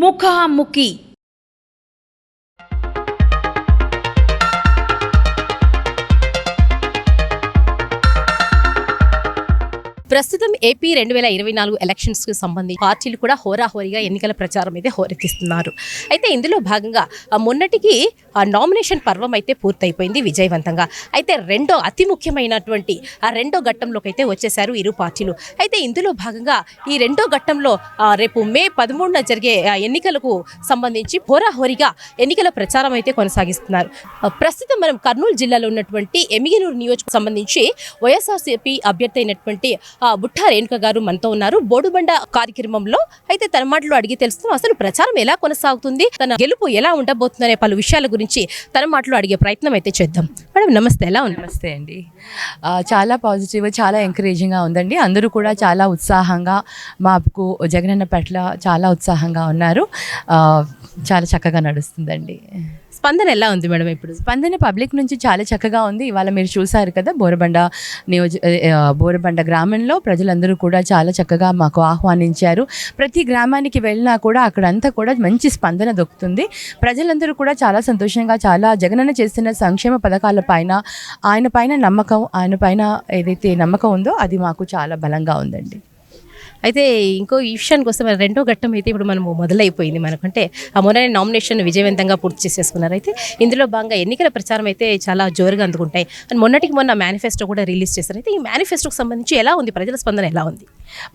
ముఖాముఖి ప్రస్తుతం ఏపీ రెండు వేల ఇరవై నాలుగు ఎలక్షన్స్కు సంబంధించి పార్టీలు కూడా హోరాహోరీగా ఎన్నికల ప్రచారం అయితే హోరెత్తిస్తున్నారు. అయితే ఇందులో భాగంగా మొన్నటికి ఆ నామినేషన్ పర్వం అయితే పూర్తయిపోయింది విజయవంతంగా. అయితే రెండో అతి ముఖ్యమైనటువంటి ఆ రెండో ఘట్టంలోకి అయితే వచ్చేసారు ఇరు పార్టీలు. అయితే ఇందులో భాగంగా ఈ రెండో ఘట్టంలో రేపు మే పదమూడున జరిగే ఎన్నికలకు సంబంధించి హోరాహోరీగా ఎన్నికల ప్రచారం అయితే కొనసాగిస్తున్నారు. ప్రస్తుతం మనం కర్నూలు జిల్లాలో ఉన్నటువంటి ఎమిగినూరు నియోజకవర్గం సంబంధించి వైఎస్ఆర్సీపీ అభ్యర్థి అయినటువంటి బుట్టా రేణుక గారు మనతో ఉన్నారు. బోడుబండ కార్యక్రమంలో అయితే తన మాటలు అడిగి తెలుస్తాం. అసలు ప్రచారం ఎలా కొనసాగుతుంది? తన గెలుపు ఎలా ఉండబోతుందనే పలు విషయాల గురించి తన మాటలు అడిగే ప్రయత్నం అయితే చేద్దాం. మేడం నమస్తే. ఎలా ఉంది నమస్తే అండి. చాలా పాజిటివ్ చాలా ఎంకరేజింగ్గా ఉందండి. అందరూ కూడా చాలా ఉత్సాహంగా మాకు జగనన్న పట్ల చాలా ఉత్సాహంగా ఉన్నారు. చాలా చక్కగా నడుస్తుందండి. స్పందన ఎలా ఉంది మేడం ఇప్పుడు? స్పందన పబ్లిక్ నుంచి చాలా చక్కగా ఉంది. ఇవాళ మీరు చూసారు కదా బోరబండ నియోజ బోరబండ గ్రామంలో ప్రజలందరూ కూడా చాలా చక్కగా మాకు ఆహ్వానించారు. ప్రతి గ్రామానికి వెళ్ళినా కూడా అక్కడంతా కూడా మంచి స్పందన దొరుకుతుంది. ప్రజలందరూ కూడా చాలా సంతోషంగా చాలా జగనన్న చేస్తున్న సంక్షేమ పథకాల పైన ఆయన పైన నమ్మకం ఆయన పైన ఏదైతే నమ్మకం ఉందో అది మాకు చాలా బలంగా ఉందండి. అయితే ఇంకో ఈ విషయానికి వస్తే మరి రెండో ఘట్టం అయితే ఇప్పుడు మనము మొదలైపోయింది మనకంటే. ఆ మొన్న నామినేషన్ విజయవంతంగా పూర్తి చేసేసుకున్నారు. అయితే ఇందులో భాగంగా ఎన్నికల ప్రచారం అయితే చాలా జోరుగా అందుకుంటాయి. అండ్ మొన్నటికి మొన్న మేనిఫెస్టో కూడా రిలీజ్ చేశారు. అయితే ఈ మేనిఫెస్టోకి సంబంధించి ఎలా ఉంది? ప్రజల స్పందన ఎలా ఉంది?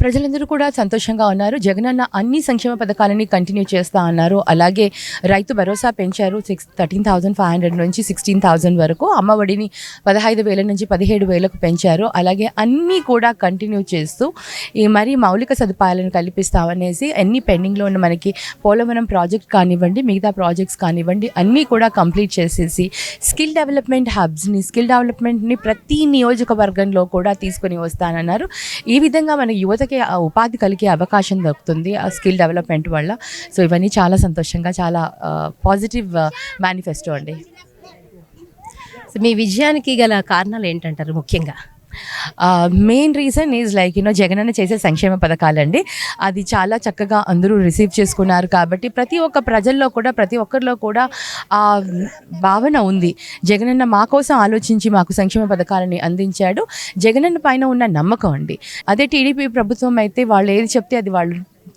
ప్రజలందరూ కూడా సంతోషంగా ఉన్నారు. జగనన్న అన్ని సంక్షేమ పథకాలని కంటిన్యూ చేస్తా అన్నారు. అలాగే రైతు భరోసా పెంచారు. Six thirteen thousand five hundred నుంచి సిక్స్టీన్ థౌసండ్ వరకు అమ్మఒడిని పదహైదు వేల నుంచి పదిహేడు వేలకు పెంచారు. అలాగే అన్నీ కూడా కంటిన్యూ చేస్తూ ఈ మరి మా మౌలిక సదుపాయాలను కల్పిస్తామనేసి అన్ని పెండింగ్లో ఉన్న మనకి పోలవరం ప్రాజెక్ట్ కానివ్వండి మిగతా ప్రాజెక్ట్స్ కానివ్వండి అన్నీ కూడా కంప్లీట్ చేసేసి స్కిల్ డెవలప్మెంట్ హబ్స్ని స్కిల్ డెవలప్మెంట్ని ప్రతి నియోజకవర్గంలో కూడా తీసుకొని వస్తానన్నారు. ఈ విధంగా మన యువతకి ఉపాధి కలిగే అవకాశం దొరుకుతుంది ఆ స్కిల్ డెవలప్మెంట్ వల్ల. సో ఇవన్నీ చాలా సంతోషంగా చాలా పాజిటివ్ మేనిఫెస్టో అండి. సో మీ విజయానికి గల కారణాలు ఏంటంటారు ముఖ్యంగా? Main reason is like you know Jagananna చేసే సంక్షేమ పథకాలండి. అది చాలా చక్కగా అందరూ రిసీవ్ చేసుకున్నారు కాబట్టి ప్రతి ఒక్క ప్రజల్లో కూడా ప్రతి ఒక్కరిలో కూడా ఆ భావన ఉంది. జగనన్న మా కోసం ఆలోచించి మాకు సంక్షేమ పథకాలని అందించాడు. జగనన్న పైన ఉన్న నమ్మకం అండి. అదే టీడీపీ ప్రభుత్వం అయితే వాళ్ళు ఏది చెప్తే అది వాళ్ళు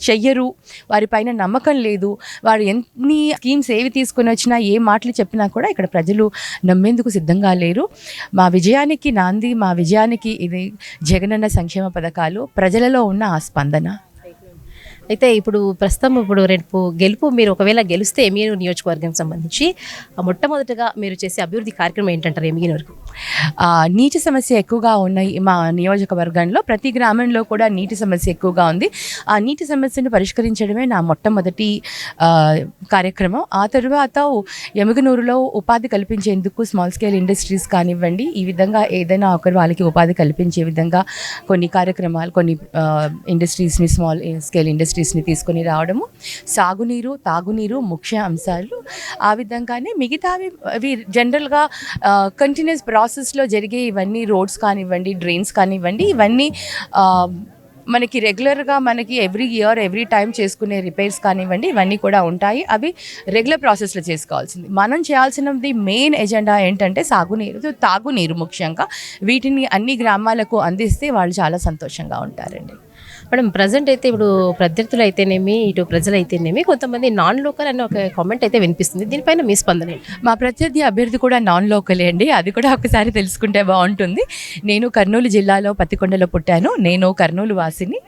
చెయ్యరు వారిపైన నమ్మకం లేదు వారు ఎన్ని స్కీమ్స్ ఏవి తీసుకొని వచ్చినా ఏ మాటలు చెప్పినా కూడా ఇక్కడ ప్రజలు నమ్మేందుకు సిద్ధంగా లేరు. మా విజయానికి నాంది మా విజయానికి ఇది జగనన్న సంక్షేమ పథకాలు ప్రజలలో ఉన్న ఆ స్పందన. అయితే ఇప్పుడు ప్రస్తుతం ఇప్పుడు రేపు గెలుపు మీరు ఒకవేళ గెలిస్తే ఎమిగినూరు నియోజకవర్గం సంబంధించి మొట్టమొదటగా మీరు చేసే అభివృద్ధి కార్యక్రమం ఏంటంటారు ఎమిగినూరుకు వరకు? నీటి సమస్య ఎక్కువగా ఉన్నాయి మా నియోజకవర్గంలో ప్రతి గ్రామంలో కూడా నీటి సమస్య ఎక్కువగా ఉంది. ఆ నీటి సమస్యను పరిష్కరించడమే నా మొట్టమొదటి కార్యక్రమం. ఆ తర్వాత ఎముగనూరులో ఉపాధి కల్పించేందుకు స్మాల్ స్కేల్ ఇండస్ట్రీస్ కానివ్వండి ఈ విధంగా ఏదైనా ఒకరు వాళ్ళకి ఉపాధి కల్పించే విధంగా కొన్ని కార్యక్రమాలు కొన్ని ఇండస్ట్రీస్ని స్మాల్ స్కేల్ ఇండస్ట్రీ ఇండస్ట్రీస్ని తీసుకొని రావడము. సాగునీరు తాగునీరు ముఖ్య అంశాలు. ఆ విధంగానే మిగతావి అవి జనరల్గా కంటిన్యూస్ ప్రాసెస్లో జరిగే ఇవన్నీ రోడ్స్ కానివ్వండి డ్రైన్స్ కానివ్వండి ఇవన్నీ మనకి రెగ్యులర్గా మనకి ఎవ్రీ ఇయర్ ఎవ్రీ టైం చేసుకునే రిపేర్స్ కానివ్వండి ఇవన్నీ కూడా ఉంటాయి. అవి రెగ్యులర్ ప్రాసెస్లో చేసుకోవాల్సింది. మనం చేయాల్సినది మెయిన్ ఎజెండా ఏంటంటే సాగునీరు తాగునీరు ముఖ్యంగా. వీటిని అన్ని గ్రామాలకు అందిస్తే వాళ్ళు చాలా సంతోషంగా ఉంటారండి. మేడం ప్రజెంట్ అయితే ఇప్పుడు ప్రత్యర్థులు అయితేనేమి ఇటు ప్రజలు అయితేనేమి కొంతమంది నాన్ లోకల్ అనే ఒక కామెంట్ అయితే వినిపిస్తుంది. దీనిపైన మీ స్పందన మా ప్రత్యర్థి అభ్యర్థి కూడా నాన్ లోకలే అండి. అది కూడా ఒకసారి తెలుసుకుంటే బాగుంటుంది. నేను కర్నూలు జిల్లాలో పత్తికొండలో పుట్టాను. నేను కర్నూలు వాసిని.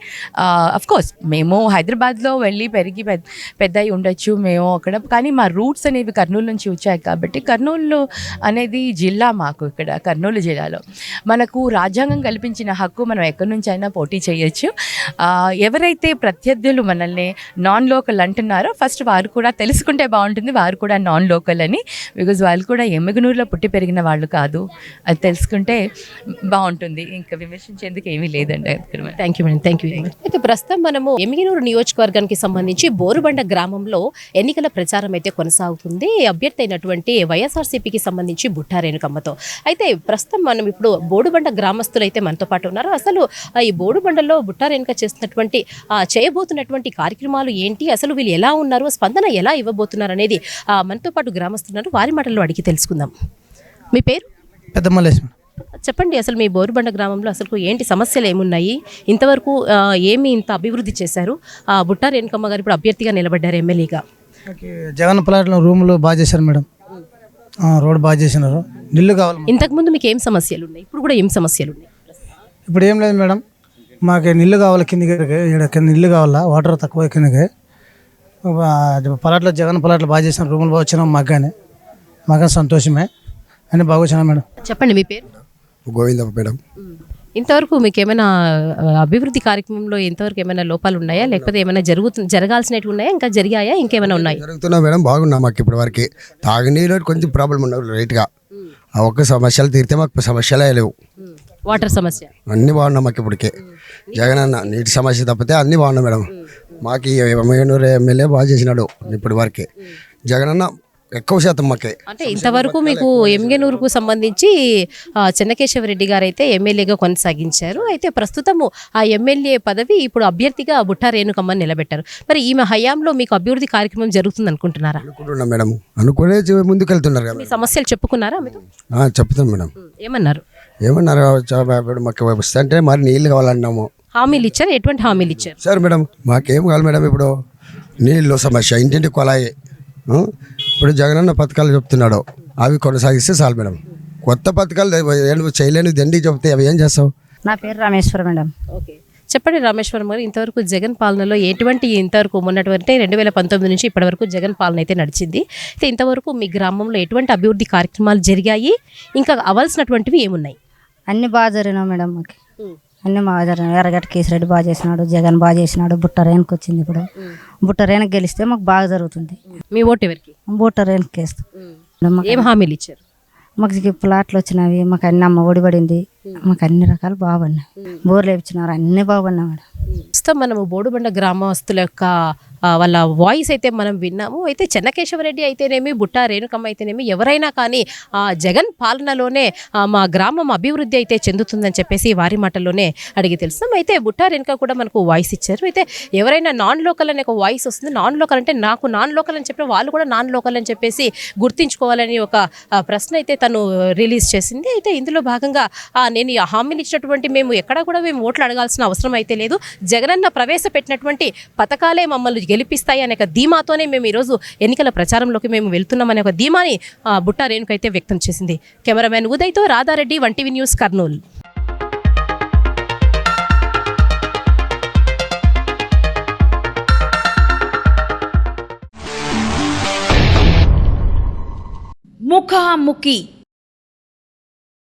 కోర్స్ మేము హైదరాబాద్లో వెళ్ళి పెరిగి పెద్ద పెద్ద అయి ఉండొచ్చు మేము అక్కడ. కానీ మా రూట్స్ అనేవి కర్నూలు నుంచి వచ్చాయి కాబట్టి కర్నూలు అనేది జిల్లా మాకు ఇక్కడ కర్నూలు జిల్లాలో. మనకు రాజ్యాంగం కల్పించిన హక్కు మనం ఎక్కడి నుంచి అయినా పోటీ చేయొచ్చు. ఎవరైతే ప్రత్యర్థులు మనల్ని నాన్ లోకల్ అంటున్నారో ఫస్ట్ వారు కూడా తెలుసుకుంటే బాగుంటుంది వారు కూడా నాన్ లోకల్ అని. బికాజ్ వాళ్ళు కూడా ఎమ్మగనూరులో పుట్టి పెరిగిన వాళ్ళు కాదు. అది తెలుసుకుంటే బాగుంటుంది. ఇంకా విమర్శించేందుకు ఏమీ లేదండి. Thank you madam thank you అయితే ప్రస్తుతం మనము ఎమిగినూరు నియోజకవర్గానికి సంబంధించి బోరుబండ గ్రామంలో ఎన్నికల ప్రచారం అయితే కొనసాగుతుంది. అభ్యర్థి అయినటువంటి వైఎస్ఆర్సీపీకి సంబంధించి బుట్టా రేణుకమ్మతో. అయితే ప్రస్తుతం మనం ఇప్పుడు బోడుబండ గ్రామస్తులు అయితే మనతో పాటు ఉన్నారు. అసలు ఆ ఈ బోడుబండలో బుట్టా రేణుక చేస్తున్నటువంటి చేయబోతున్నటువంటి కార్యక్రమాలు ఏంటి? అసలు వీళ్ళు ఎలా ఉన్నారు? స్పందన ఎలా ఇవ్వబోతున్నారు అనేది ఆ, మనతో పాటు గ్రామస్తున్నారు. వారి మాటల్లో అడిగి తెలుసుకుందాం. మీ పేరు? చెప్పండి అసలు మీ బోరుబండ గ్రామంలో అసలు ఏంటి సమస్యలు ఏమున్నాయి? ఇంతవరకు ఏమి ఇంత అభివృద్ధి చేశారు? ఆ, బుట్టా రేణుకమ్మ గారు ఇప్పుడు అభ్యర్థిగా నిలబడ్డారు ఎమ్మెల్యేగా. జగన్ ప్లాట్లో రూములు బాగా చేశారు మేడం. రోడ్ బాగా చేసినారు. నిల్లు కావాలి ఇంతకుముందు మీకు ఏం సమస్యలు ఉన్నాయి? ఇప్పుడు కూడా ఏం సమస్యలు ఉన్నాయి? ఇప్పుడు ఏం లేదు మేడం. మాకు నిల్లు కావాలి కిందికి ఇక్కడ కింద నిల్లు కావాలా? వాటర్ తక్కువ కిందకి. పలాట్లో జగన్ పలాట్లు బాగా చేసిన రూములు బాగా వచ్చినాం మాకు కానీ మాకు సంతోషమే. అని బాగా వచ్చినా మేడం. చెప్పండి మీ పేరు? గోవిందమ్మ మేడం. ఇంతవరకు మీకు ఏమైనా అభివృద్ధి కార్యక్రమంలో ఇంతవరకు ఏమైనా లోపాలు ఉన్నాయా? లేకపోతే ఏమైనా జరుగుతు జరగాల్సినవి ఉన్నాయా? ఇంకా జరిగాయా? ఇంకేమైనా ఉన్నాయి? జరుగుతున్నా మేడం. బాగున్నా మాకు ఇప్పటి వరకు తాగునీరు కొంచెం ప్రాబ్లం ఉండవు రైట్గా ఆ ఒక్క సమస్యలు తీరితే మాకు సమస్యలే లేవు. వాటర్ సమస్య. అన్నీ బాగున్నాం మాకు ఇప్పటికే. జగన్ అన్న నీటి సమస్య తప్పితే అన్నీ బాగున్నాయి మేడం. మాకు ఈ ఎమ్మెల్యే బాగా చేసినాడు ఇప్పటి వరకే. జగన్ అన్న ఎక్కువ శాతం మాకే. అంటే ఇంతవరకు మీకు ఎంగెనూరుకు సంబంధించి చెన్నకేశవరెడ్డి గారు అయితే ఎమ్మెల్యేగా కొనసాగించారు. అయితే ప్రస్తుతము ఆ ఎమ్మెల్యే పదవి ఇప్పుడు అభ్యర్థిగా బుట్టా రేణుకమ్మని నిలబెట్టారు. మరి ఈమె హయాంలో మీకు అభివృద్ధి కార్యక్రమం జరుగుతుంది అనుకుంటున్నారా? అనుకుంటున్నాం మేడం. అనుకునే చే- ముందుకు వెళ్తున్నారు మీ సమస్యలు చెప్పుకున్నారా చెప్తాం మేడం. ఏమన్నారు? ఏమన్నారు? మాకు వస్తే అంటే మరి నీళ్ళు కావాలన్నాము. హామీలు ఇచ్చారు? ఎటువంటి హామీలు ఇచ్చారు? సార్ మేడం మాకేం కావాలి మేడం ఇప్పుడు? నీళ్ళు సమస్య ఇంటింటి కొలాయి? ఇప్పుడు జగనన్న పథకాలు చెప్తున్నాడు. అవి కొనసాగిస్తే చాలు మేడం. కొత్త పథకాలు చేయలేని దండి చెప్తే అవి ఏం చేస్తావు? నా పేరు రామేశ్వర మేడం. ఓకే. చెప్పండి రామేశ్వరం గారు ఇంతవరకు జగన్ పాలనలో ఎటువంటి ఇంతవరకు మొన్నటువంటి రెండు వేల పంతొమ్మిది నుంచి ఇప్పటివరకు జగన్ పాలన అయితే నడిచింది. అయితే ఇంతవరకు మీ గ్రామంలో ఎటువంటి అభివృద్ధి కార్యక్రమాలు జరిగాయి? ఇంకా అవ్వాల్సినటువంటివి ఏమున్నాయి? అన్ని బాగా జరిగినావు మేడం మాకు. అన్ని బాగా జరిగినాయి. ఎర్రగడ్డ కేసిరెడ్డి బాగా చేసినాడు జగన్ బాగా చేసినాడు బుట్ట రేణుకి వచ్చింది ఇప్పుడు బుట్ట రేణుకి గెలిస్తే మాకు బాగా జరుగుతుంది. మీ ఓటు ఎవరికి? బుట్ట రేణుకి వేస్తాం ఏం హామీలు ఇచ్చారు? మాకు ప్లాట్లు వచ్చినవి మాకు అన్ని అమ్మ ఒడిపడింది మాకు అన్ని రకాలు బాగున్నాయి బోర్లు వేపించినారు అన్ని బాగున్నాయి మేడం. ప్రస్తుతం మనము బోడుబండ గ్రామస్తుల యొక్క వాళ్ళ వాయిస్ అయితే మనం విన్నాము. అయితే చెన్నకేశవరెడ్డి అయితేనేమి బుట్టా రేణుకమ్మ అయితేనేమి ఎవరైనా కానీ ఆ జగన్ పాలనలోనే మా గ్రామం అభివృద్ధి అయితే చెందుతుందని చెప్పేసి వారి మాటల్లోనే అడిగి తెలుస్తాం. అయితే బుట్టా రేణుక కూడా మనకు వాయిస్ ఇచ్చారు. అయితే ఎవరైనా నాన్ లోకల్ అనే ఒక వాయిస్ వస్తుంది. నాన్ లోకల్ అంటే నాకు నాన్ లోకల్ అని చెప్పిన వాళ్ళు కూడా నాన్ లోకల్ అని చెప్పేసి గుర్తించుకోవాలని ఒక ప్రశ్న అయితే తను రిలీజ్ చేసింది. అయితే ఇందులో భాగంగా నేను హామీని హామీలు ఇచ్చినటువంటి మేము ఎక్కడా కూడా మేము ఓట్లు అడగాల్సిన అవసరం అయితే లేదు. జగనన్న ప్రవేశపెట్టినటువంటి పథకాలే మమ్మల్ని గెలిపిస్తాయి అనే ఒక ధీమాతోనే మేము ఈరోజు ఎన్నికల ప్రచారంలోకి మేము వెళ్తున్నాం అనే ఒక ధీమాని ఆ, బుట్టా రేణుకైతే అయితే వ్యక్తం చేసింది. కెమెరామెన్ ఉదయ్తో రాధారెడ్డి వంటివి న్యూస్ కర్నూలు. ముఖాముఖి